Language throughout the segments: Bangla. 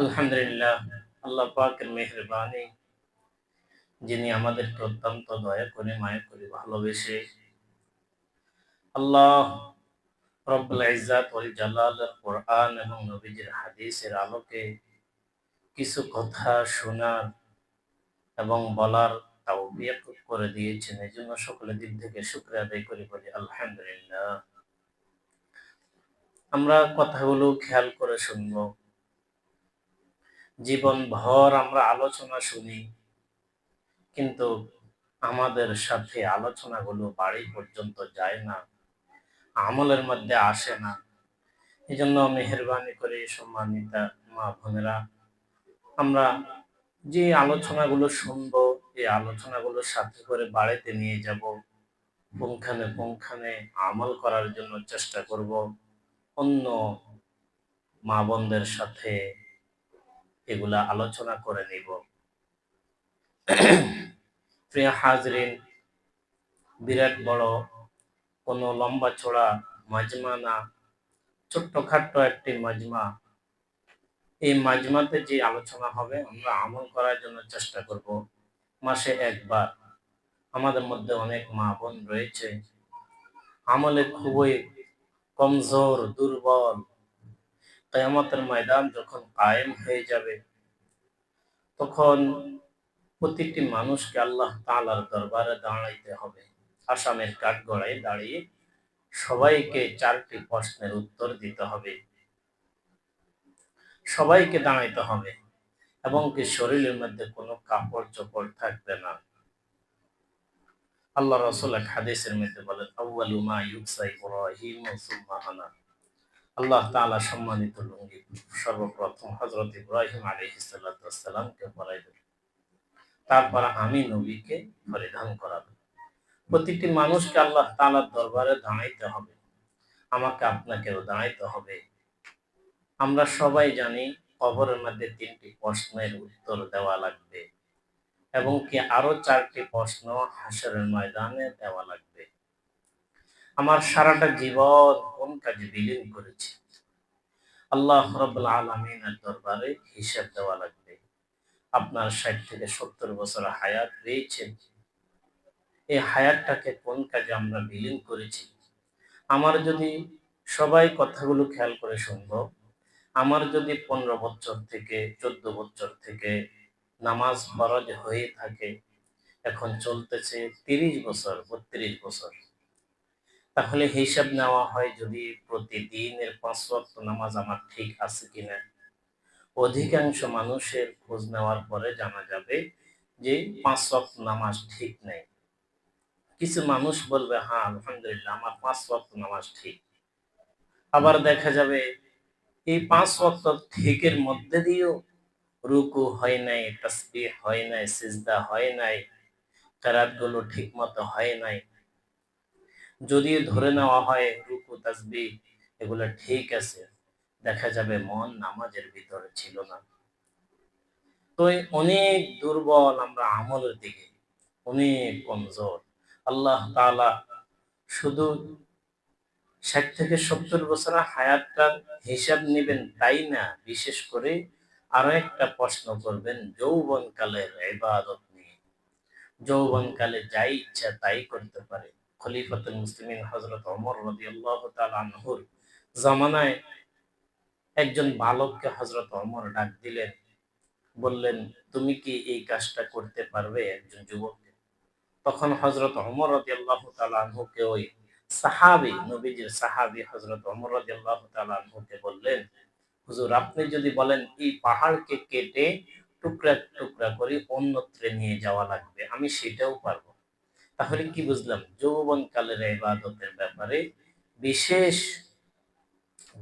আলহামদুলিল্লাহ, আল্লাহ পাকের মেহরবানি। যিনি আমাদেরকে অত্যন্ত দয়া করে, মায়া করে ভালোবেসে আল্লাহ কিছু কথা শোনার এবং বলার করে দিয়েছেন। এই জন্য সকলের দিক থেকে আদায় করি আমরা কথাগুলো খেয়াল করে শুনব। জীবন ভর আমরা আলোচনা শুনি, কিন্তু আমাদের সাথে আলোচনাগুলো বাড়ি পর্যন্ত যায় না, আমলের মধ্যে আসে না। এই জন্য মেহরবানি করে সম্মানিতা মা বোনেরা, আমরা যে আলোচনাগুলো শুনব, এই আলোচনাগুলো সাথে করে বাড়িতে নিয়ে যাব, পুঙ্খানে পুঙ্খানে আমল করার জন্য চেষ্টা করব, অন্য মা বোনদের সাথে এগুলা আলোচনা করে নিব। প্রিয় হাজরিন, বিরাট বড় কোনো লম্বা চড়া মাজমা না, ছোট্টখাট্ট একটি মাজমা। এই মাজমাতে যে আলোচনা হবে, আমরা আমল করার জন্য চেষ্টা করব মাসে একবার। আমাদের মধ্যে অনেক মা বোন রয়েছে। আমলে খুবই কমজোর, দুর্বল কেয়ামতের ময়দান যখন কায়েম হয়ে যাবে, তখন প্রতিটি মানুষকে আল্লাহ তালার দরবারে দাঁড়াইতে হবে। আসামের কাঠগড়ায় দাঁড়িয়ে সবাইকে চারটি প্রশ্নের উত্তর দিতে হবে। সবাইকে দাঁড়াইতে হবে, এবং কি শরীরের মধ্যে কোনো কাপড় চোপড় থাকবে না। আল্লাহ রসুল এক হাদিসের মধ্যে বলেন আউ্বালু মা ইউকসা ইব্রাহিম সুম্মা আনা আল্লাহ তাআলা সম্মানিত লুঙ্গি সর্বপ্রথম হযরত ইব্রাহিম আলাইহিস সালামকে পরাই দেবেন তারপর আমি নবীকে পরিধান করাবো প্রতিটি মানুষকে আল্লাহ তালার দরবারে দাঁড়াইতে হবে। আমাকে আপনাকেও দাঁড়াইতে হবে। আমরা সবাই জানি কবরের মধ্যে তিনটি প্রশ্নের উত্তর দেওয়া লাগবে এবং কি আরও চারটি প্রশ্ন হাসরের ময়দানে দেওয়া লাগবে। আমার সারাটা জীবন কোন কাজে বিলীন করেছি। আল্লাহ আলমিনের দরবারে হিসাব দেওয়া লাগবে। আপনার ষাট থেকে সত্তর বছর হায়াত পেয়েছেন এই হায়াতটাকে কোন কাজে আমরা বিলীন করেছি? আমার যদি সবাই কথাগুলো খেয়াল করে শুনব, আমার যদি পনেরো বছর থেকে, চোদ্দ বছর থেকে নামাজ ফরজ হয়ে থাকে, এখন চলতেছে তিরিশ বছর, বত্রিশ বছর। তাহলে হিসাব নেওয়া হয় যদি প্রতিদিনের পাঁচ ওয়াক্ত নামাজ আমার ঠিক আছে কিনা? অধিকাংশ মানুষের খোঁজ নেওয়ার পরে জানা যাবে যে পাঁচ ওয়াক্ত নামাজ ঠিক নেই। কিছু মানুষ বলবে হ্যাঁ আলহামদুলিল্লাহ, আমার পাঁচ ওয়াক্ত নামাজ ঠিক। আবার দেখা যাবে, এই পাঁচ ওয়াক্ত ঠিকের মধ্যে দিয়েও রুকু হয় নাই হয় নাই, সিজদা হয় নাই কারাতগুলো ঠিক মতো হয় নাই। যদিও ধরে নেওয়া হয় রুকু তাসবি এগুলো ঠিক আছে, দেখা যাবে মন নামাজের ভিতরে ছিল না। তো অনেক দুর্বল আমরা আমলের দিকে, অনেক কমজোর। আল্লাহ তালা শুধু ষাট থেকে সত্তর বছর হায়াতটার হিসাব নেবেন তাই না? বিশেষ করে আরও একটা প্রশ্ন করবেন যৌবন কালের ইবাদত নিয়ে। যৌবন কালে যাই ইচ্ছা তাই করতে পারে। খলিফাতুল মুসলিমিন আনহুর জামানায় একজন বালককে ডাক দিলেন, বললেন, তুমি কি এই কাজটা করতে পারবে একজন যুবককে? তখন আনহুকে ওই নবীজির আনহুকে বললেন, হুজুর, আপনি যদি বলেন, এই পাহাড়কে কেটে টুকরা টুকরা করে অন্যত্রে নিয়ে যাওয়া লাগবে, আমি সেটাও পারব। তাহলে কি বুঝলাম? যৌবন কালের ইবাদতের ব্যাপারে বিশেষ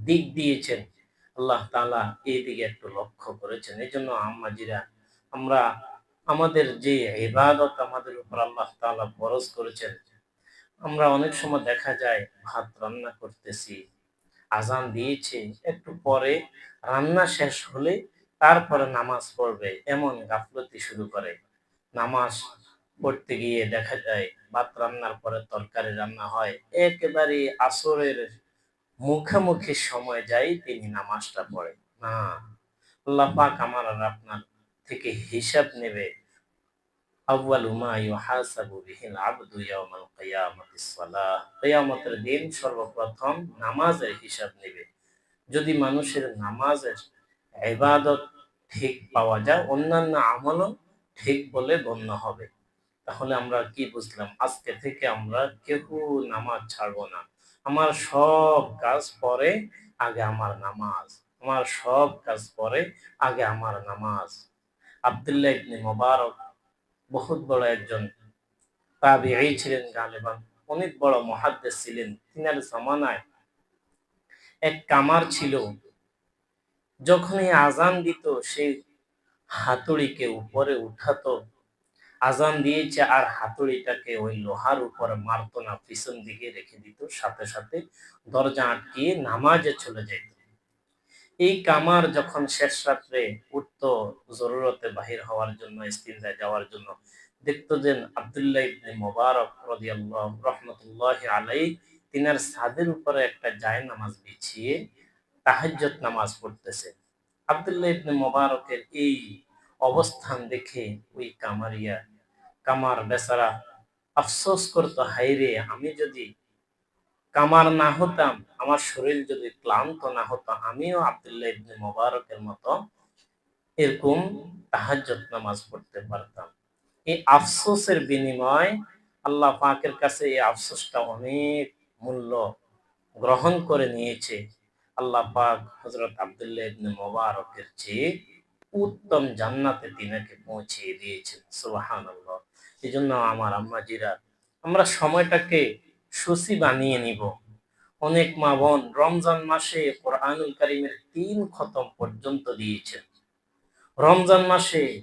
দিক দিয়েছেন। আল্লাহ তালা এই দিকে একটু লক্ষ্য করেছেন। এই জন্য আম্মাজিরা, আমরা আমাদের যে ইবাদত আমাদের উপর আল্লাহ তালা বরজ করেছেন, আমরা অনেক সময় দেখা যায় ভাত রান্না করতেছি, আজান দিয়েছে, একটু পরে রান্না শেষ হলে তারপরে নামাজ পড়বে, এমন গাফলতি শুরু করে। নামাজ পড়তে গিয়ে দেখা যায়, ভাত রান্নার পরে তরকারি রান্না হয় একেবারে আসরের মুখোমুখি সময় যাই তিনি নামাজটা পড়ে। না, আল্লাহ পাক আমার আর আপনার থেকে হিসাব নেবে। দিন সর্বপ্রথম নামাজের হিসাব নেবে। যদি মানুষের নামাজের ইবাদত ঠিক পাওয়া যায়, অন্যান্য আমলও ঠিক বলে গণ্য হবে। তাহলে আমরা কি বুঝলাম? আজকে থেকে আমরা কেউ নামাজ ছাড়বো না। আমার সব কাজ পরে আগে আমার নামাজ। আমার সব কাজ পরে আগে আমার নামাজ। আবদুল্লাহ ইবনে মোবারক বহুত বড় একজন তাবিঈ ছিলেন গালেবান। অনেক বড় মহাদ্দেশ ছিলেন। তিনার জামানায় এক কামার ছিল। যখনই আজান দিত, সে হাতুড়িকে উপরে উঠাতো। আজান দিয়েছে আর হাতুড়িটাকে ওই লোহার উপর মারতো না, পিছন দিকে রেখে দিত, সাথে সাথে দরজা আটকিয়ে নামাজে চলে যেত এই কামার যখন শেষ রাত্রে উঠত জরুরতে বাহির হওয়ার জন্য, ইস্তিনজায় যাওয়ার জন্য, দেখতো যে আবদুল্লাহ ইবনে মোবারক রাদিয়াল্লাহু রহমতুল্লাহ আলাই তিনার ছাদের উপরে একটা জায় নামাজ বিছিয়ে তাহাজ্জত নামাজ পড়তেছে। আবদুল্লাহ ইবনে মোবারকের এই অবস্থান দেখে ওই কামারিয়া, কামার বেচারা আফসোস করতো হাইরে আমি যদি কামার না হতাম, আমার শরীর যদি ক্লান্ত না হতো, আমিও আবদুল্লাহ ইবনে মোবারকের মতো এরকম তাহাজ্জত নামাজ পড়তে পারতাম। এই আফসোসের বিনিময় আল্লাহ পাকের কাছে এই আফসোসটা অনেক মূল্য গ্রহণ করে নিয়েছে। আল্লাহ পাক হজরত আবদুল্লাহ ইবনে মোবারকের চেয়ে উত্তম জান্নাতে তিনাকে পৌঁছিয়ে দিয়েছেন সুবাহান এই জন্য আমার আম্মাজিরা আমরা সময়টাকে সুসি বানিয়ে নিব। অনেক মা বোন রমজান মাসে কোরআনুল কারিমের তিন খতম পর্যন্ত দিয়েছেন। রমজান মাসে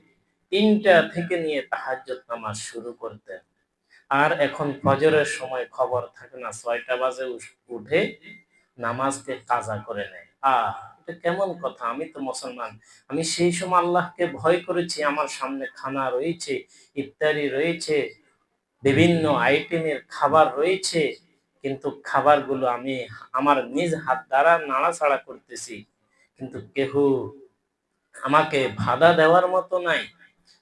তিনটা থেকে নিয়ে তাহাজ্জত নামাজ শুরু করতেন। আর এখন ফজরের সময় খবর থাকে না, ছয়টা বাজে উঠে নামাজকে কাজা করে নেয়। আহ! এটা কেমন কথা? আমি তো মুসলমান। আমি সেই সময় আল্লাহকে ভয় করেছি, আমার সামনে খানা রয়েছে, ইফতারি রয়েছে, বিভিন্ন আইটেমের খাবার রয়েছে, কিন্তু খাবারগুলো আমি আমার নিজ হাত দ্বারা নাড়াচাড়া করতেছি। কিন্তু কেহ আমাকে বাধা দেওয়ার মতো নাই।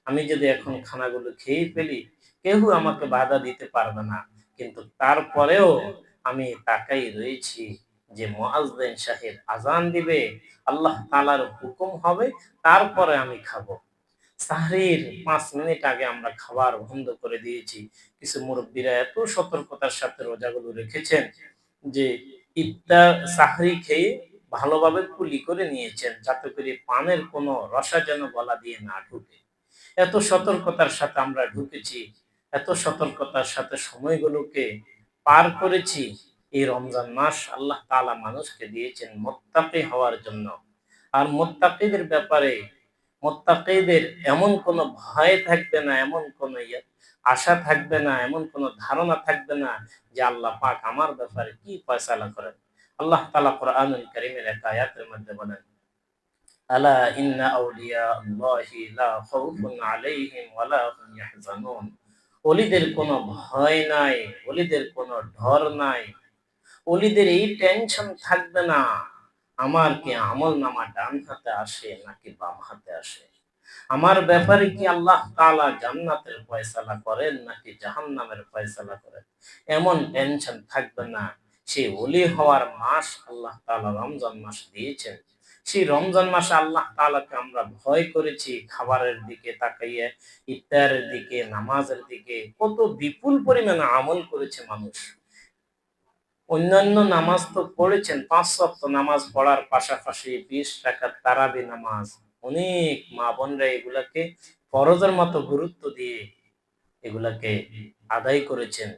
আমি যদি এখন খানাগুলো খেয়ে ফেলি কেউ আমাকে বাধা দিতে পারবে না। কিন্তু তারপরেও আমি তাকাই রয়েছি। যে মোয়াজদেন সাহেব আজান দিবে, আল্লাহ তালার হুকুম হবে, তারপরে আমি খাব। সাহরির পাঁচ মিনিট আগে আমরা খাবার বন্ধ করে দিয়েছি। কিছু মুরব্বীরা এত সতর্কতার সাথে রোজাগুলো রেখেছেন যে ইফতার সাহরি খেয়ে ভালোভাবে কুলি করে নিয়েছেন, যাতে করে পানের কোনো রসা যেন গলা দিয়ে না ঢুকে। এত সতর্কতার সাথে আমরা ঢুকেছি, এত সতর্কতার সাথে সময়গুলোকে পার করেছি এই রমজান মাস আল্লাহ তালা মানুষকে দিয়েছেন মোত্তাকি হওয়ার জন্য। আর মোত্তাকিদের ব্যাপারে মোত্তাকিদের এমন কোনো ভয় থাকবে না এমন কোনো ইয়ে, আশা থাকবে না এমন কোনো ধারণা থাকবে না যে আল্লাহ পাক আমার ব্যাপারে কি ফয়সালা করেন। আল্লাহ তালা কোরআনুল করিমের এক আয়াতের মধ্যে বলেন আলা লা কোনো ভয় নাই ওলিদের কোনো ডর নাই ওলিদের এই টেনশন থাকবে না। আমার কি আমল নামা ডান হাতে আসে নাকি বাম হাতে আসে? আমার ব্যাপারে কি আল্লাহ তালা জান্নাতের ফয়সালা করেন নাকি জাহান নামের ফয়সালা করেন? এমন টেনশন থাকবে না। সেই ওলি হওয়ার মাস আল্লাহ তালা রমজান মাস দিয়েছেন। সেই রমজান মাসে আল্লাহ তালাকে আমরা ভয় করেছি খাবারের দিকে তাকাইয়ে, ইফতারের দিকে, নামাজের দিকে। কত বিপুল পরিমাণে আমল করেছে মানুষ। অন্যান্য নামাজ তো পড়েছেন, পাঁচ সপ্ত নামাজ পড়ার পাশাপাশি বিশ টাকার তারাবি নামাজ। অনেক মা বোনরা এগুলাকে ফরজের মতো গুরুত্ব দিয়ে এগুলাকে আদায় করেছেন।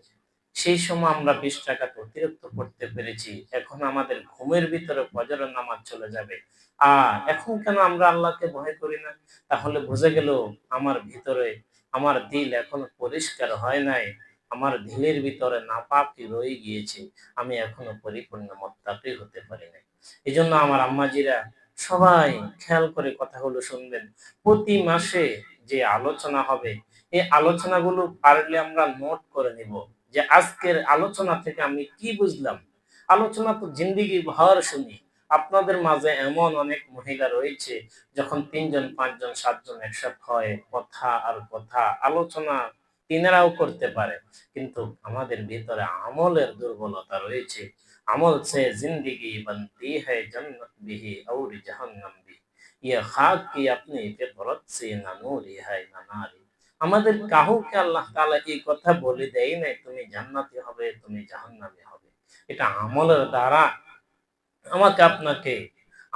সেই সময় আমরা বিশ টাকা অতিরিক্ত করতে পেরেছি। এখন আমাদের ঘুমের ভিতরে ফজরের নামাজ চলে যাবে। আর এখন কেন আমরা আল্লাহকে ভয় করি না? তাহলে বুঝে গেল আমার ভিতরে, আমার দিল এখনও পরিষ্কার হয় নাই। আমার দিলের ভিতরে নাপাকি রয়ে গিয়েছে। আমি এখনও পরিপূর্ণ মত্তাকি হতে পারি নাই। এই জন্য আমার আম্মাজিরা সবাই খেয়াল করে কথাগুলো শুনবেন। প্রতি মাসে যে আলোচনা হবে, এই আলোচনাগুলো পারলে আমরা নোট করে নিব যে আজকের আলোচনা থেকে আমি কি বুঝলাম। আলোচনা তো জিন্দিগি ভর শুনি। আপনাদের মাঝে এমন অনেক মহিলা রয়েছে, যখন তিনজন, পাঁচজন, সাতজন একসাথে হয়, কথা আর কথা, আলোচনা তিনারাও করতে পারে। কিন্তু আমাদের ভিতরে আমলের দুর্বলতা রয়েছে। আমল সে জিন্দিগি বন্তি হে জন্নত বিহি আর জাহান্নাম বিহি ইয়া খাক কি আপনি ফিতরত সে না নূরি হে না নারি। আমাদের কাহুকে আল্লাহ তাআলা এই কথা বলে দেই নাই, তুমি জান্নাতি হবে, তুমি জাহান্নামী হবে। এটা আমলের দ্বারা আমাকে আপনাকে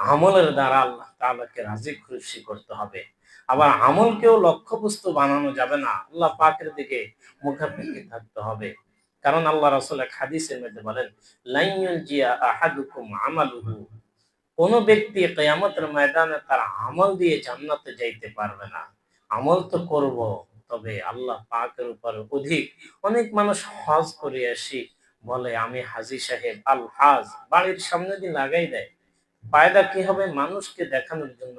আমলের দ্বারা আল্লাহ তাআলাকে রাজি খুশি করতে হবে। আবার আমলকেও লক্ষ্যবস্তু বানানো যাবে না। আল্লাহ পাকের দিকে মুখাপেক্ষি থাকতে হবে। কারণ আল্লাহ রাসূল এক হাদিসের মধ্যে বলেন লাইয়ুল জিয়া আহাদুকুম আমালুহু। কোন ব্যক্তি কিয়ামতের ময়দানে তার আমল দিয়ে জান্নাতে যাইতে পারবে না। আমল তো করব, তবে আল্লাহ পাকের উপর অধিক অনেক মানুষ হজ করে আসি বলে আমি হাজি সাহেব আল হাজ বাড়ির সামনে দিয়ে লাগাই দেয়। ফায়দা কি হবে? মানুষকে দেখানোর জন্য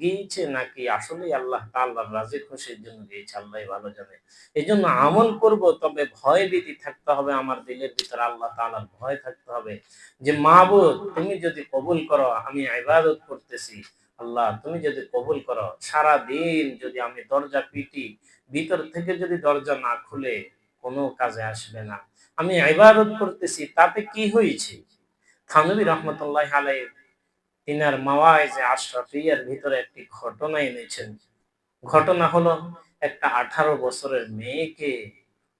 গিয়েছে নাকি আসলে আল্লাহ তাল্লাহ রাজি খুশির জন্য গিয়েছে? আল্লাহ ভালো জানে। এই জন্য আমল করব, তবে ভয় ভীতি থাকতে হবে আমার দিলের ভিতরে, আল্লাহ তাআলার ভয় থাকতে হবে। যে মাহবুদ তুমি যদি কবুল করো, আমি ইবাদত করতেছি। আল্লাহ, তুমি যদি কবুল করো সারা দিন যদি আমি দরজা পিটি, ভিতর থেকে যদি দরজা না খুলে, কোনো কাজে আসবে না। আমি ইবাদত করতেছি, তাতে কি হয়েছে? থানবী রহমতুল্লাহ আলাই তিনার মাওয়াইজে আশরাফিয়ার ভিতরে একটি ঘটনা এনেছেন। ঘটনা হলো, একটা আঠারো বছরের মেয়েকে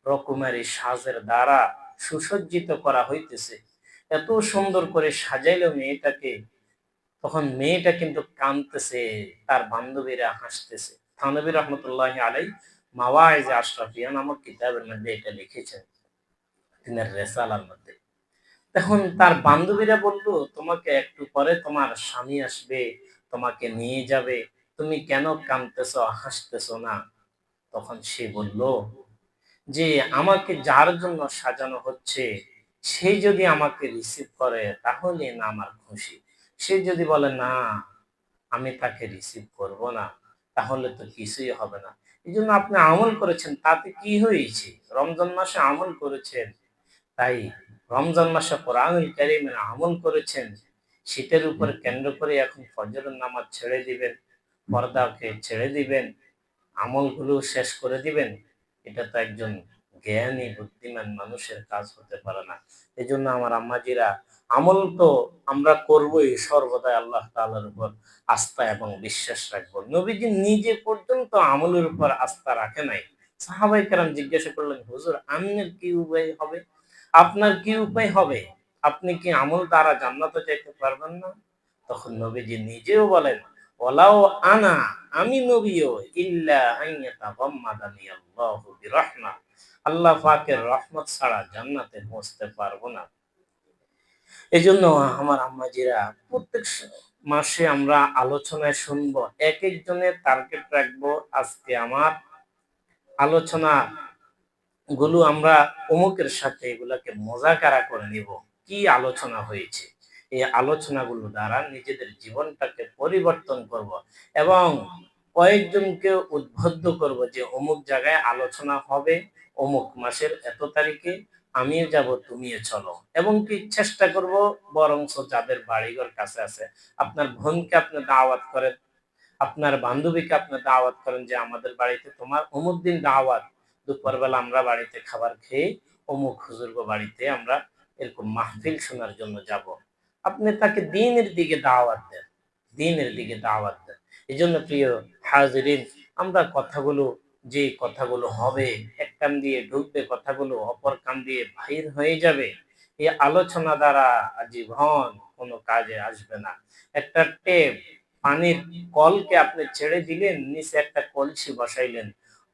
রকুমারি সাজের দ্বারা সুসজ্জিত করা হইতেছে। এত সুন্দর করে সাজাইল মেয়েটাকে, তখন মেয়েটা কিন্তু কাঁদতেছে, তার বান্ধবীরা হাসতেছে। থানবী রহমতুল্লাহ আলাই মাওয়াইজে আশরাফিয়া নামক কিতাবের মধ্যে এটা লিখেছেন। তিনার রেসালার মধ্যে। তখন তার বান্ধবীরা বলল, তোমাকে একটু পরে তোমার স্বামী আসবে, তোমাকে নিয়ে যাবে। তুমি কেন কাঁদতেছ, হাসতেছ না? তখন সে বলল, যে আমাকে যার জন্য সাজানো হচ্ছে, সে যদি আমাকে রিসিভ করে, তাহলে না আমার খুশি। সে যদি বলে, না, আমি তাকে রিসিভ করব না, তাহলে তো কিছুই হবে না। এই জন্য আপনি আমল করেছেন, তাতে কি হয়েছে? রমজান মাসে আমল করেছেন, তাই রমজান মাসে কোরআনুল কারীমের আমল করেছেন, শীতের উপর কেন্দ্র করে এখন ফজরের নামাজ ছেড়ে দিবেন, পর্দাকে ছেড়ে দিবেন, আমলগুলো শেষ করে দিবেন। এটা তো একজন জ্ঞানী, বুদ্ধিমান মানুষের কাজ হতে পারে না। এই জন্য আমার আম্মাজিরা, আমল তো আমরা করবই সর্বদাই আল্লাহ তাআলার উপর আস্থা এবং বিশ্বাস রাখব। নবীজি নিজে পর্যন্ত আমলের উপর আস্থা রাখে নাই। সাহাবাই কেরাম জিজ্ঞাসা করলেন, হুজুর আমনের কি উপায় হবে? আপনার কি উপায় হবে? আপনি কি আমল দ্বারা জান্নাতে যাইতে পারবেন না? তখন নবীজি নিজেও বলেন ওলাও আনা আমি নবীও ইল্লা আল্লাহু পাকের রহমত ছাড়া জান্নাতে পৌঁছতে পারব না। এই জন্য আমার আম্মাজিরা প্রত্যেক মাসে আমরা আলোচনায় শুনব এক একজনের টার্গেট রাখব। আজকে আমার আলোচনা গুলো, আমরা অমুকের সাথে এগুলাকে মজাকারা করে নিব। কি আলোচনা হয়েছে? এই আলোচনাগুলো দ্বারা নিজেদের জীবনটাকে পরিবর্তন করব এবং কয়েকজনকে উদ্বুদ্ধ করব যে, অমুক জায়গায় আলোচনা হবে, অমুক মাসের এত তারিখে আমিও যাব, তুমিও চলো। এবং কি চেষ্টা করব বরংস যাদের বাড়িঘর কাছে আছে, আপনার বোনকে আপনি দাওয়াত করেন, আপনার বান্ধবীকে আপনি দাওয়াত করেন যে, আমাদের বাড়িতে তোমার অমুক দিন দাওয়াত দুপুরবেলা আমরা বাড়িতে খাবার খেয়ে অমুক হুজুর্গ বাড়িতে আমরা এরকম মাহফিল শোনার জন্য যাব। আপনি তাকে দিনের দিকে দাওয়াত দেন, দিনের দিকে দাওয়াত দেন। এই জন্য প্রিয় হাজরিন, আমরা কথাগুলো, যে কথাগুলো হবে, এক কান দিয়ে ঢুকবে, কথাগুলো অপর কান দিয়ে বাহির হয়ে যাবে এই আলোচনা দ্বারা আজীবন কোনো কাজে আসবে না। একটা টেপ, পানির কলকে আপনি ছেড়ে দিলেন, নিচে একটা কলসি বসাইলেন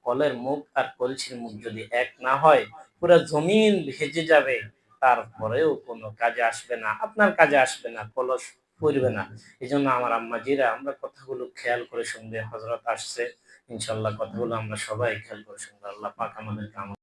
কলের মুখ আর কলসির মুখ যদি এক না হয়, পুরো জমিন ভেজে যাবে। তারপরেও কোনো কাজে আসবে না। আপনার কাজে আসবে না, কলস পড়বে না। এই জন্য আমার আম্মাজিরা আমরা কথাগুলো খেয়াল করে শুনবে হজরত আসছে। ইনশাল্লাহ কথাগুলো আমরা সবাই খেয়াল করে শুনব। আল্লাহ পাক আমাদেরকে